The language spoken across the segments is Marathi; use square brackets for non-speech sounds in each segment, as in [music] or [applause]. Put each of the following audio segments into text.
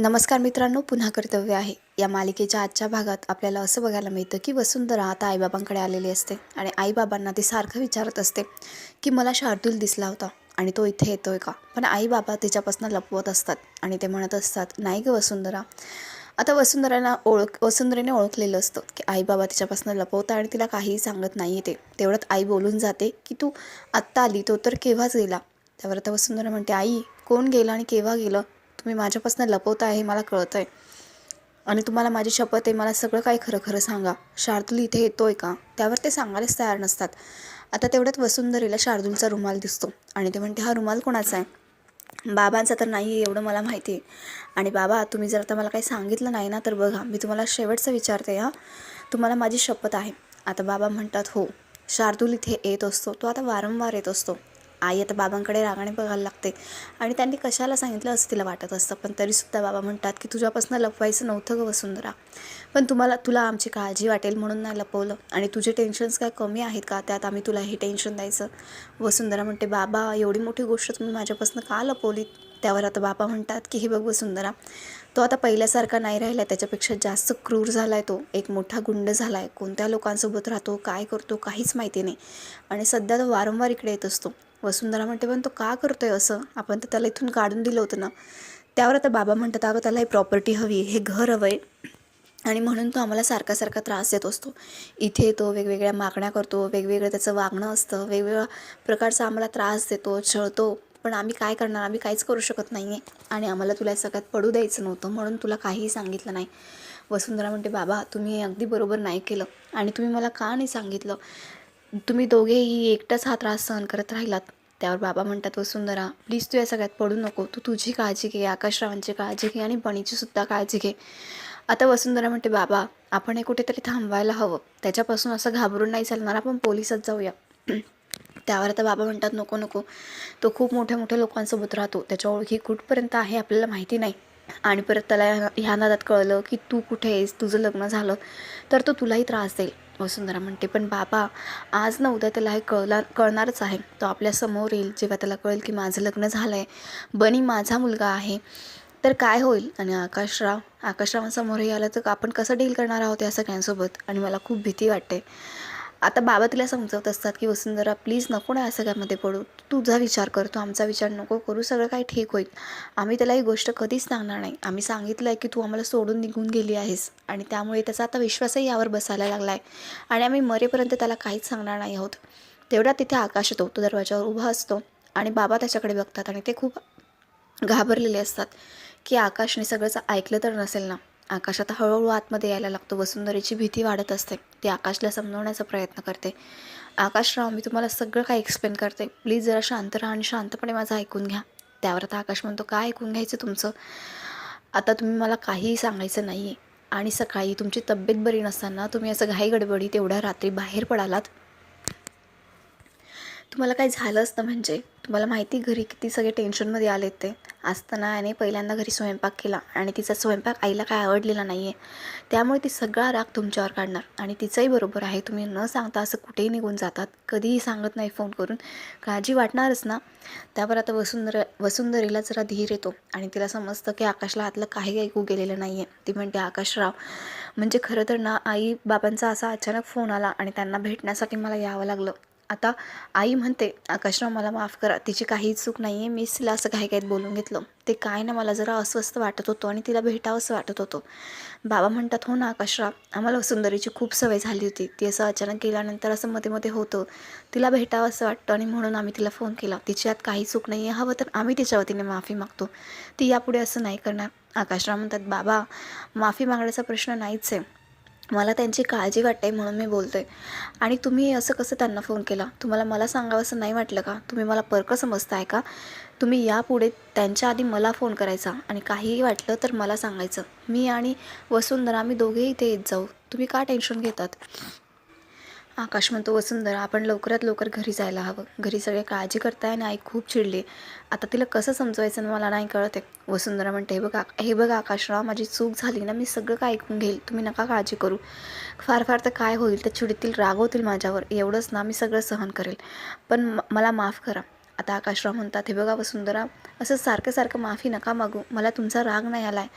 नमस्कार मित्रांनो पुन्हा कर्तव्य आहे. या मालिकेच्या आजच्या भागात आपल्याला असं बघायला मिळतं की वसुंधरा आता आईबाबांकडे आलेली असते आणि आईबाबांना ती सारखं विचारत असते की मला शार्दूल दिसला होता आणि तो इथे येतोय का? पण आईबाबा तिच्यापासून लपवत असतात आणि ते म्हणत असतात नाही ग वसुंधरा. आता वसुंधराला ओळख वसुंधरेने ओळखलेलं असतं की आईबाबा तिच्यापासून लपवता आणि तिला काहीही सांगत नाही ते. तेवढ्यात आई बोलून जाते की तू आत्ता आली तो तर केव्हाच गेला? त्यावर आता वसुंधरा म्हणते आई कोण गेलं आणि केव्हा गेलं? तुम्ही माझ्यापासून लपवता आहे मला कळतं आहे आणि तुम्हाला माझी शपथ आहे मला सगळं काही खरं खरं सांगा. शार्दूल इथे येतो आहे का? त्यावर ते सांगायलाच तयार नसतात. आता तेवढ्यात वसुंधरेला शार्दूलचा रुमाल दिसतो. आणि ते म्हणते हा रुमाल कोणाचा आहे? बाबांचा तर नाही आहे एवढं मला माहिती आहे. आणि बाबा तुम्ही जर आता मला काही सांगितलं नाही ना तर बघा मी तुम्हाला शेवटचं विचारते हा. तुम्हाला माझी शपथ आहे. आता बाबा म्हणतात हो. शार्दूल इथे येत असतो. तो आता वारंवार येत असतो. आई आता बाबांकडे रागाने बघायला लागते. आणि त्यांनी कशाला सांगितलं असं तिला वाटत असतं. पण तरीसुद्धा बाबा म्हणतात की तुझ्यापासून लपवायचं नव्हतं गं वसुंधरा. पण तुम्हाला तुला आमची काळजी वाटेल म्हणून नाही लपवलं. आणि तुझे टेन्शन्स काय कमी आहेत का? त्यात आम्ही तुला हे टेन्शन द्यायचं. वसुंधरा म्हणते बाबा एवढी मोठी गोष्ट तुम्ही माझ्यापासून का लपवली? त्यावर आता बाबा म्हणतात की हे बघ वसुंधरा तो आता पहिल्यासारखा नाही राहिला त्याच्यापेक्षा जास्त क्रूर झाला आहे तो. एक मोठा गुंड झाला आहे कोणत्या लोकांसोबत राहतो काय करतो काहीच माहिती नाही. आणि सध्या तो वारंवार इकडे येत असतो. वसुंधरा म्हणते पण तो का करतो आहे असं? आपण तर त्याला इथून काढून दिलं होतं ना. त्यावर आता बाबा म्हणतात अगं त्याला ही प्रॉपर्टी हवी हे घर हवं आहे आणि म्हणून तो आम्हाला सारखा सारखा त्रास देत असतो. इथे तो वेगवेगळ्या मागण्या करतो वेगवेगळं त्याचं वागणं असतं वेगवेगळ्या प्रकारचा आम्हाला त्रास देतो छळतो. पण आम्ही काय करणार? आम्ही काहीच करू शकत नाही आहे आणि आम्हाला तुला सगळ्यात पडू द्यायचं नव्हतं म्हणून तुला काहीही सांगितलं नाही. वसुंधरा म्हणते बाबा तुम्ही अगदी बरोबर नाही केलं. आणि तुम्ही मला का नाही सांगितलं? तुम्ही दोघेही एकटाच हा त्रास सहन करत राहिलात. त्यावर बाबा म्हणतात वसुंधरा प्लीज तू या सगळ्यात पडू नको. तू तुझी काळजी घे आकाशरावांची काळजी घे आणि बणीची सुद्धा काळजी घे. आता वसुंधरा म्हणते बाबा आपण हे कुठेतरी थांबवायला हवं. त्याच्यापासून असं घाबरून नाही चालणार. आपण पोलिसात जाऊया. [clears throat] त्यावर आता बाबा म्हणतात नको नको. तो खूप मोठ्या मोठ्या लोकांसोबत राहतो. त्याच्या ओळखी कुठपर्यंत आहे आपल्याला माहिती नाही. आणि परत त्याला ह्या नादात कळलं की तू कुठे आहेस? तुझं लग्न झालं. तर तो तुलाही त्रास देईल. वसुंधरा म्हणते पण बाबा आज ना उद्या त्याला हे कळला कळणारच आहे. तो आपल्यासमोर येईल. जेव्हा त्याला कळेल की माझं लग्न झालं आहे बनी माझा मुलगा आहे. तर काय होईल? आणि आकाशराव आकाशरावांसमोरही आलं तर आपण कसं डील करणार आहोत या सगळ्यांसोबत? आणि मला खूप भीती वाटते. आता बाबा तिला समजवत असतात की वसुंधरा प्लीज नको ना या सगळ्यामध्ये पडू. तुझा विचार करतो आमचा विचार नको करू सगळं काही ठीक होईल. आम्ही त्याला ही गोष्ट कधीच सांगणार नाही. आम्ही सांगितलं आहे की तू आम्हाला सोडून निघून गेली आहेस आणि त्यामुळे त्याचा आता विश्वासही यावर बसायला लागला आहे आणि आम्ही मरेपर्यंत त्याला काहीच सांगणार नाही आहोत. तेवढ्या तिथे आकाश येतो तो दरवाजावर उभा असतो आणि बाबा त्याच्याकडे बघतात आणि ते खूप घाबरलेले असतात की आकाशने सगळंच ऐकलं तर नसेल ना. आकाश आता हळूहळू आतमध्ये यायला लागतो. वसुंधरेची भीती वाढत असते. ती आकाशला समजवण्याचा प्रयत्न करते. आकाशराव मी तुम्हाला सगळं काय एक्सप्लेन करते. प्लीज जरा शांत राहा आणि शांतपणे माझं ऐकून घ्या. त्यावर आता आकाश म्हणतो काय ऐकून घ्यायचं तुमचं? आता तुम्ही मला काहीही सांगायचं नाही आहे आणि सकाळी तुमची तब्येत बरी नसताना तुम्ही असं घाई गडबडी तेवढ्या रात्री बाहेर पडालात. तुम्हाला काय झालं असतं म्हणजे? तुम्हाला माहिती घरी किती सगळे टेन्शनमध्ये आलेत ते? असताना याने पहिल्यांदा घरी स्वयंपाक केला आणि तिचा स्वयंपाक आईला काय आवडलेला नाही आहे त्यामुळे ती सगळा राग तुमच्यावर काढणार आणि तिचंही बरोबर आहे. तुम्ही न सांगता असं कुठेही निघून जातात. कधीही सांगत नाही फोन करून. काळजी वाटणारच ना? त्यावर आता वसुंधर वसुंधरीला जरा धीर येतो आणि तिला समजतं की आकाशला आतलं काही ऐकू गेलेलं नाही आहे ती म्हणते आकाशराव म्हणजे खरं तर ना आई बाबांचा असा अचानक फोन आला आणि त्यांना भेटण्यासाठी मला यावं लागलं. आता आई म्हणते आकाशराव मला माफ करा तिची काहीच चूक नाही आहे मीच तिला असं काही काही बोलून घेतलं. ते काय ना मला जरा अस्वस्थ वाटत होतं आणि तिला भेटावंसं वाटत होतं. बाबा म्हणतात हो ना आकाशराव आम्हाला सुंदरीची खूप सवय झाली होती. ती असं अचानक गेल्यानंतर असं मध्ये मध्ये होतं. तिला भेटावं असं वाटतं आणि म्हणून आम्ही तिला फोन केला. तिच्यात काही चूक नाही आहे हवं तर आम्ही तिच्या वतीने माफी मागतो. ती यापुढे असं नाही करणार. आकाशराव म्हणतात बाबा माफी मागण्याचा प्रश्न नाहीच आहे. मला त्यांची काळजी वाटते म्हणून मी बोलतो आहे आणि तुम्ही असं कसं त्यांना फोन केला? तुम्हाला मला सांगावं असं नाही वाटलं का? तुम्ही मला परकं समजताय का? तुम्ही यापुढे त्यांच्या आधी मला फोन करायचा आणि काहीही वाटलं तर मला सांगायचं. मी आणि वसुंधरा आम्ही दोघेही इथे येत जाऊ. तुम्ही का टेन्शन घेतात? आकाश म्हणतो वसुंधरा आपण लवकरात लवकर घरी जायला हवं. घरी सगळे काळजी करताय आणि आई खूप चिडली. आता तिला कसं समजवायचं मला नाही कळत आहे. वसुंधरा म्हणते हे बघा हे बघा आकाशराव माझी चूक झाली ना मी सगळं काय ऐकून घेईल. तुम्ही नका काळजी करू. फार फार तर काय होईल त्या चिडीतील रागवतील माझ्यावर. एवढंच ना मी सगळं सहन करेल. पण म- मला माफ करा. आता आकाशराव म्हणतात हे बघा वसुंधरा असं सारखं सारखं माफी नका मागू. मला तुमचा राग नाही आला आहे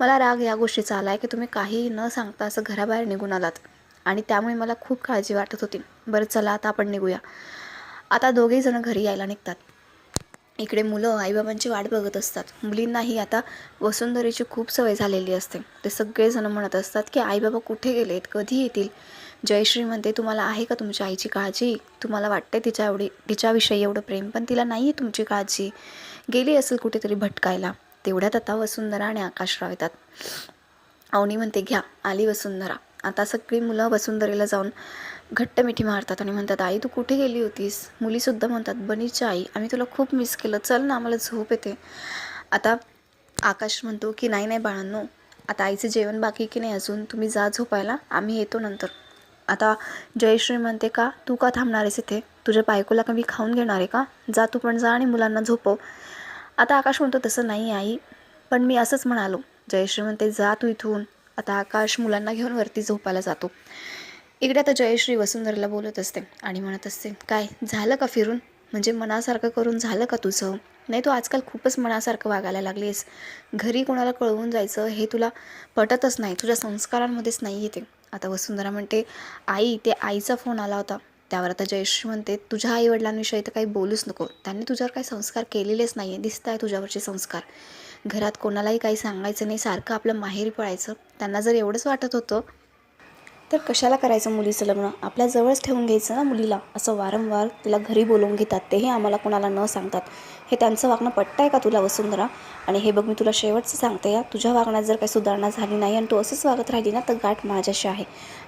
मला राग या गोष्टीचा आला आहे की तुम्ही काहीही न सांगता असं घराबाहेर निघून आलात. आणि त्यामुळे मला खूप काळजी वाटत होती. बरं चला आता आपण निघूया. आता दोघेही जण घरी यायला निघतात. इकडे मुलं आईबाबांची वाट बघत असतात. मुलींनाही आता वसुंधरेची खूप सवय झालेली असते. ते सगळेजण म्हणत असतात की आईबाबा कुठे गेलेत? कधी येतील? जयश्री म्हणते तुम्हाला आहे का तुमच्या आईची काळजी? तुम्हाला वाटते तिच्या एवढी तिच्याविषयी एवढं प्रेम? पण तिला नाही आहे तुमची काळजी. गेली असेल कुठेतरी भटकायला. तेवढ्यात आता वसुंधरा आणि आकाशराव येतात. अवनी म्हणते घ्या आली वसुंधरा. आता सगळी मुलं वसुंधरेला जाऊन घट्ट मिठी मारतात आणि म्हणतात आई तू कुठे गेली होतीस? मुलीसुद्धा म्हणतात बनीच्या आई आम्ही तुला खूप मिस केलं. चल ना आम्हाला झोप येते. आता आकाश म्हणतो की नाही नाही बाळांनो आता आईचं जेवण बाकी की नाही अजून? तुम्ही जा झोपायला आम्ही येतो नंतर. आता जयश्री म्हणते का तू का थांबणार आहेस इथे? तुझ्या बायकोला का मी खाऊन घेणार आहे का? जा तू पण जा आणि मुलांना झोपव. आता आकाश म्हणतो तसं नाही आई पण मी असंच म्हणालो. जयश्री म्हणते जा तू इथून. आता आकाश मुलांना घेऊन वरती झोपायला जातो. इकडे आता जयश्री वसुंधराला बोलत असते आणि म्हणत असते काय झालं का फिरून? म्हणजे मनासारखं करून झालं का तुझं? नाही तू आजकाल खूपच मनासारखं वागायला लागलीस घरी कोणाला कळवून जायचं हे तुला पटतच नाही. तुझ्या संस्कारांमध्येच नाही येते आता वसुंधरा म्हणते आई ते आईचा फोन आला होता. त्यावर आता जयश्री म्हणते तुझ्या आईवडिलांविषयी तर काही बोलूच नको. त्यांनी तुझ्यावर काही संस्कार केलेलेच नाही आहे दिसत आहे तुझ्यावरचे संस्कार. घरात कोणालाही काही सांगायचं नाही सारखं आपलं माहेरी पळायचं. त्यांना जर एवढंच वाटत होतं तर कशाला करायचं मुलीचं लग्न? आपल्या जवळच ठेवून घ्यायचं ना मुलीला. असं वारंवार तिला घरी बोलवून घेतात. तेही आम्हाला कोणाला न सांगतात. हे त्यांचं वागणं पटतं आहे का तुला वसुंधरा आणि हे बघ मी तुला शेवटचं सांगते या तुझ्या वागण्यात जर काही सुधारणा झाली नाही आणि तू असंच वागत राहिली ना तर गाठ माझ्याशी आहे.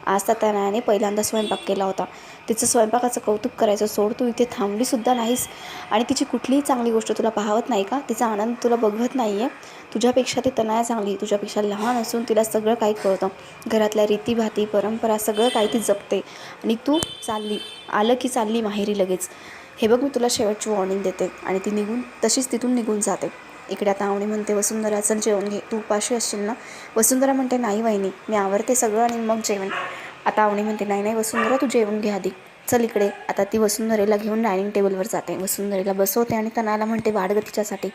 आज तर त्या पहिल्यांदा स्वयंपाक केला होता. तिचं स्वयंपाकाचं कौतुक करायचं सोड तू इथे थांबलीसुद्धा नाहीस. आणि तिची कुठलीही चांगली गोष्ट तुला पाहत नाही का? तिचा आनंद तुला बघत नाही आहे तुझ्यापेक्षा ती तनाया चांगली तुझ्यापेक्षा लहान असून तिला सगळं काही कळतं. घरातल्या रीतीभाती परंपरा सगळं काही ती जपते. आणि तू चालली आलं की चालली माहेरी लगेच. हे बघ मी तुला शेवटची वॉर्निंग देते. आणि ती निघून तशीच तिथून निघून जाते. इकडे आता आवणी म्हणते वसुंधरा चल जेवण घे. तू उपाशी असशील ना? वसुंधरा म्हणते नाही वहिनी मी आवरते सगळं आणि मग जेवण. आता आवणी म्हणते नाही नाही वसुंधरा तू जेवण घे आधी. चल इकडे. आता ती वसुंधरेला घेऊन डायनिंग टेबलवर जाते. वसुंधरेला बसवते आणि तनाला म्हणते वाढ ग तिच्यासाठी.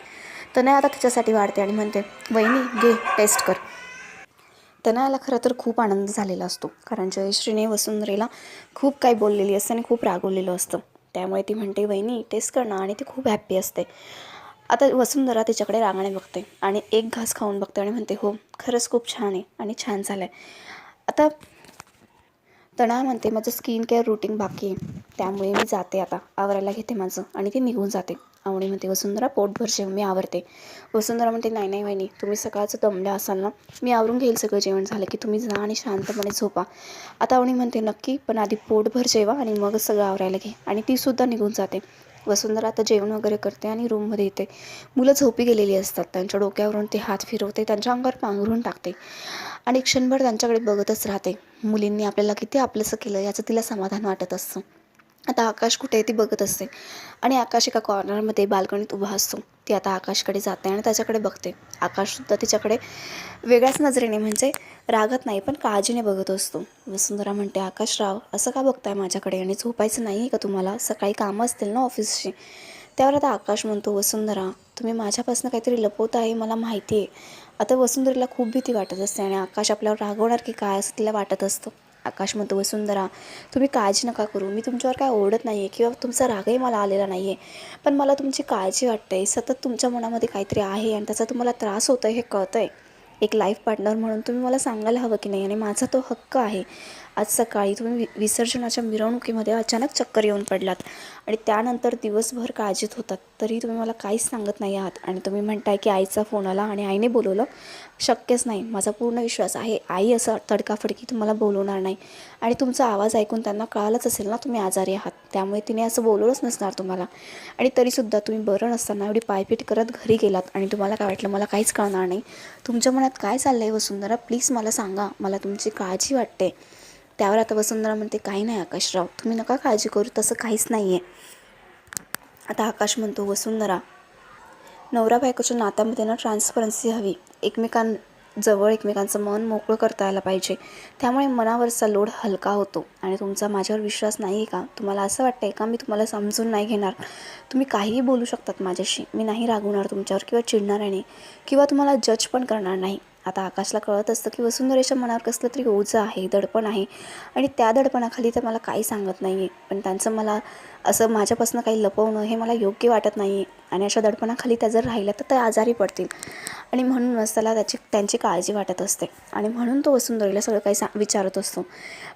तनया आता तिच्यासाठी वाढते आणि म्हणते वहिनी घे टेस्ट कर. तनयाला खरं तर खूप आनंद झालेला असतो. कारण जयश्रीने वसुंधरेला खूप काही बोललेली असते आणि खूप रागवलेलं असतं. त्यामुळे ती म्हणते वहिनी टेस्ट कर ना आणि ती खूप हॅप्पी असते. आता वसुंधरा तिच्याकडे रागाने बघते आणि एक घास खाऊन बघते आणि म्हणते हो खरंच खूप छान आहे आणि छान झालं आहे आता तणा म्हणते माझं स्किन केअर रुटीन बाकी आहे. त्यामुळे मी जाते आता. आवरायला घेते माझं आणि ती निघून जाते. आवडी म्हणते वसुंधरा पोटभर जेवण मी आवरते. वसुंधरा म्हणते नाही नाही वहिनी तुम्ही सकाळचं दमल्या असाल ना मी आवरून घेईल सगळं जेवण झालं की तुम्ही जा आणि शांतपणे झोपा. आता आवडी म्हणते नक्की पण आधी पोटभर जेवा आणि मगच सगळं आवरायला घे. आणि तीसुद्धा निघून जाते. वसुंधरा आता जेवण वगैरे करते आणि रूममध्ये येते. मुलं झोपी गेलेली असतात. त्यांच्या डोक्यावरून ते हात फिरवते त्यांच्या अंगावर पांघरून टाकते आणि क्षणभर त्यांच्याकडे बघतच राहते. मुलींनी आपल्याला किती आपलंसं केलं याचं तिला समाधान वाटत असतं. आता आकाश कुठे आहे ती बघत असते. आणि आकाश एका कॉर्नरमध्ये बाल्कनीत उभा असतो. ती आता आकाशकडे जाते आणि त्याच्याकडे बघते. आकाशसुद्धा तिच्याकडे वेगळ्याच नजरेने म्हणजे रागत नाही पण काळजीने बघत असतो. वसुंधरा म्हणते आकाशराव असं का बघताय माझ्याकडे? आणि झोपायचं नाही आहे का तुम्हाला? सकाळी कामं असतील ना ऑफिसची? त्यावर आता आकाश म्हणतो वसुंधरा तुम्ही माझ्यापासून काहीतरी लपवत आहे मला माहिती आहे आता वसुंधरेला खूप भीती वाटत असते आणि आकाश आपल्यावर रागवणार की काय असं तिला वाटत असतं. आकाश म्हणतो वसुंधरा तुम्ही काळजी नका करू. मी तुमच्यावर काय ओरडत नाही आहे किंवा तुमचा रागही मला आलेला नाही आहे पण मला तुमची काळजी वाटते सतत तुमच्या मनामध्ये काहीतरी आहे आणि त्याचा तुम्हाला त्रास होतो आहे हे कळतं आहे एक लाईफ पार्टनर म्हणून तुम्ही मला सांगायला हवं की नाही? आणि माझा तो हक्क आहे. आज सकाळी तुम्ही वि विसर्जनाच्या मिरवणुकीमध्ये अचानक चक्कर येऊन पडलात आणि त्यानंतर दिवसभर काळजीत होतात तरी तुम्ही मला काहीच सांगत नाही आहात आणि तुम्ही म्हणताय की आईचा फोन आला आणि आईने बोलवलं शक्यच नाही. माझा पूर्ण विश्वास आहे आई असं तडकाफडकी तुम्हाला बोलवणार नाही आणि तुमचा आवाज ऐकून त्यांना कळालंच असेल ना तुम्ही आजारी आहात. त्यामुळे तिने असं बोलवलंच नसणार तुम्हाला. आणि तरीसुद्धा तुम्ही बरं नसताना एवढी पायपीट करत घरी गेलात आणि तुम्हाला काय वाटलं? मला काहीच कळणार नाही. तुमच्या मनात काय चाललं आहे वसुंधरा? प्लीज मला सांगा. मला तुमची काळजी वाटते. त्यावर आता वसुंधरा म्हणते काही नाही आकाशराव तुम्ही नका काळजी करू तसं काहीच नाही आहे आता आकाश म्हणतो वसुंधरा नवरा बायकोच्या नात्यामध्ये ना ट्रान्सपरन्सी हवी. एकमेकांजवळ एकमेकांचं मन मोकळं करता यायला पाहिजे. त्यामुळे मनावरचा लोड हलका होतो आणि तुमचा माझ्यावर विश्वास नाही आहे का? तुम्हाला असं वाटतं आहे का? मी तुम्हाला समजून नाही घेणार. तुम्ही काहीही बोलू शकतात माझ्याशी. मी नाही रागवणार तुमच्यावर किंवा चिडणार नाही किंवा तुम्हाला जज पण करणार नाही. आता आकाशला कळत असतं की वसुंधरेच्या मनावर कसलं तरी ओझं आहे दडपण आहे. आणि त्या दडपणाखाली तर मला काही सांगत नाही आहे पण त्यांचं मला असं माझ्यापासून काही लपवणं हे मला योग्य वाटत नाही आहे आणि अशा दडपणाखाली त्या जर राहिल्या तर त्या आजारी पडतील. आणि म्हणूनच त्याला त्याची त्यांची काळजी वाटत असते. आणि म्हणून तो वसुंधरीला सगळं काही सा विचारत असतो.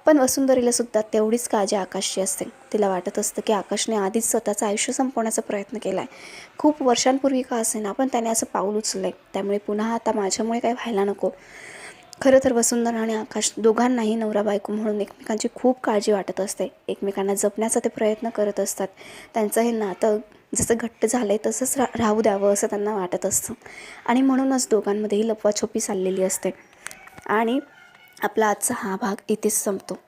पण वसुंधरीलासुद्धा तेवढीच काळजी आकाशची असते. तिला वाटत असतं की आकाशने आधीच स्वतःचं आयुष्य संपवण्याचा प्रयत्न केला आहे खूप वर्षांपूर्वी का असेना पण त्याने असं पाऊल उचललं आहे त्यामुळे पुन्हा आता माझ्यामुळे काही व्हायला नको. खरं तर वसुंधरा आणि आकाश दोघांनाही नवरा बायको म्हणून एकमेकांची खूप काळजी वाटत असते. एकमेकांना जपण्याचा ते प्रयत्न करत असतात. त्यांचं हे नातं जसं घट्ट झालं आहे तसंच रा राहू द्यावं असं त्यांना वाटत असतं. आणि म्हणूनच दोघांमध्येही लपवाछोपी चाललेली असते. आणि आपला आजचा हा भाग इथेच संपतो.